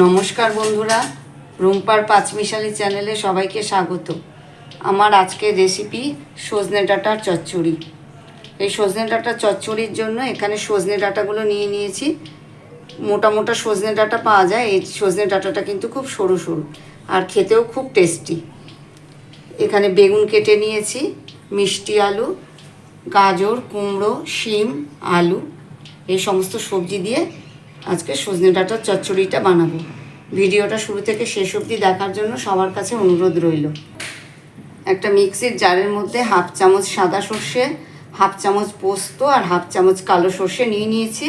নমস্কার বন্ধুরা, রুম্পার পাঁচমিশালি চ্যানেলে সবাইকে স্বাগত। আমার আজকের রেসিপি সজনে ডাঁটার চচ্চড়ি। এই সজনে ডাঁটার চচ্চড়ির জন্য এখানে সজনে ডাঁটাগুলো নিয়ে নিয়েছি। মোটা মোটা সজনে ডাঁটা পাওয়া যায়, এই সজনে ডাঁটাটা কিন্তু খুব সরু সরু আর খেতেও খুব টেস্টি এখানে বেগুন কেটে নিয়েছি, মিষ্টি আলু, গাজর, কুমড়ো, শিম, আলু, এই সমস্ত সবজি দিয়ে আজকে সজনে ডাঁটার চচ্চড়িটা বানাবো। ভিডিওটা শুরু থেকে শেষ অবধি দেখার জন্য সবার কাছে অনুরোধ রইল। একটা মিক্সির জারের মধ্যে হাফ চামচ সাদা সর্ষে, হাফ চামচ পোস্ত আর হাফ চামচ কালো সর্ষে নিয়ে নিয়েছি।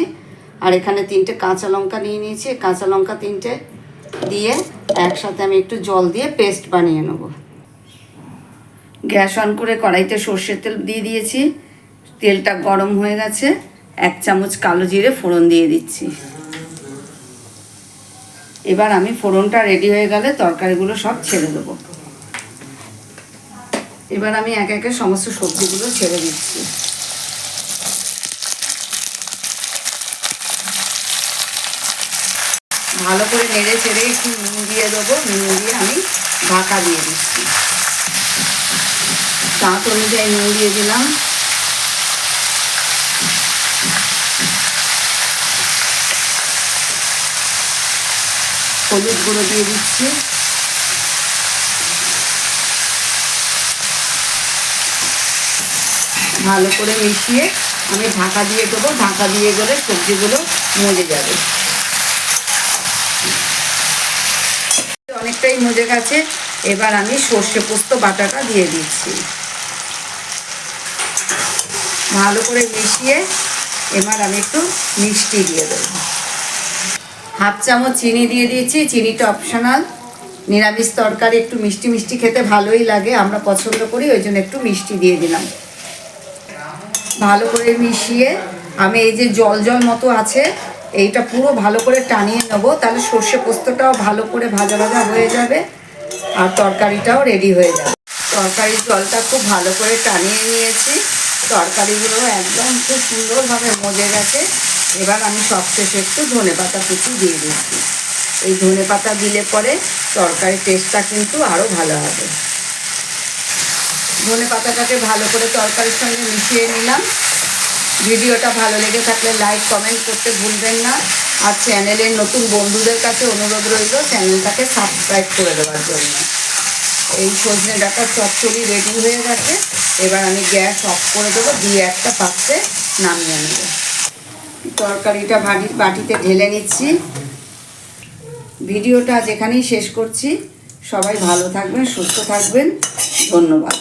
আর এখানে তিনটে কাঁচা লঙ্কা নিয়ে নিয়েছি। কাঁচা লঙ্কা তিনটে দিয়ে একসাথে আমি একটু জল দিয়ে পেস্ট বানিয়ে নেব। গ্যাস অন করে কড়াইতে সর্ষের তেল দিয়ে দিয়েছি। তেলটা গরম হয়ে গেছে। এক চামচ কালো জিরে ফোড়ন দিয়ে দিচ্ছি। এবার আমি ফোড়নটা রেডি হয়ে গেলে তরকারিগুলো সব ছেড়ে দেবো। এবার আমি এক একে সমস্ত সবজিগুলো ছেড়ে দিচ্ছি। ভালো করে নেড়ে চেড়ে একটু নুন দিয়ে দেবো। নুন দিয়ে আমি ঢাকা দিয়ে দিচ্ছি। তাঁত অনুযায়ী নুন দিয়ে দিলাম। হলুদ গুঁড়ো দিয়ে দিচ্ছি। ভালো করে মিশিয়ে আমি ঢাকা দিয়ে দেবো। ঢাকা দিয়ে গেলে সবজিগুলো মজে যাবে। অনেকটাই মজে গেছে। এবার আমি সর্ষে পোস্ত বাটাটা দিয়ে দিচ্ছি। ভালো করে মিশিয়ে এবার আমি একটু মিষ্টি দিয়ে দেবো। হাফ চামচ চিনি দিয়ে দিয়েছি। চিনিটা অপশনাল নিরামিষ তরকারি একটু মিষ্টি মিষ্টি খেতে ভালোই লাগে, আমরা পছন্দ করি, ওই জন্য একটু মিষ্টি দিয়ে দিলাম। ভালো করে মিশিয়ে, আমি এই যে জল জল মতো আছে, এইটা পুরো ভালো করে টানিয়ে নেব, তাহলে সর্ষে পোস্তটাও ভালো করে ভাজা ভাজা হয়ে যাবে, আর তরকারিটাও রেডি হয়ে যাবে। তরকারির জলটা খুব ভালো করে টানিয়ে নিয়েছি, তরকারিগুলো একদম খুব সুন্দরভাবে মজে গেছে। এবার আমি সবশেষে একটু ধনে পাতা কুচি দিয়ে দিচ্ছি। এই ধনে পাতা দিলে পরে তরকারির টেস্টটা কিন্তু আরও ভালো হবে। ধনে পাতাটাকে ভালো করে তরকারির সঙ্গে মিশিয়ে নিলাম। ভিডিওটা ভালো লেগে থাকলে লাইক কমেন্ট করতে ভুলবেন না। আর চ্যানেলের নতুন বন্ধুদের কাছে অনুরোধ রইল চ্যানেলটাকে সাবস্ক্রাইব করে দেওয়ার জন্য। এই সজনে ডাটার চচ্চড়ি রেডি হয়ে গেছে। এবার আমি গ্যাস অফ করে দেবো, দিয়ে একটা পাত্রে নামিয়ে নেব। তরকারিটা বাটি বাটিতে ঢেলে নিচ্ছি। ভিডিওটা যেখানেই শেষ করছি, সবাই ভালো থাকবেন, সুস্থ থাকবেন। ধন্যবাদ।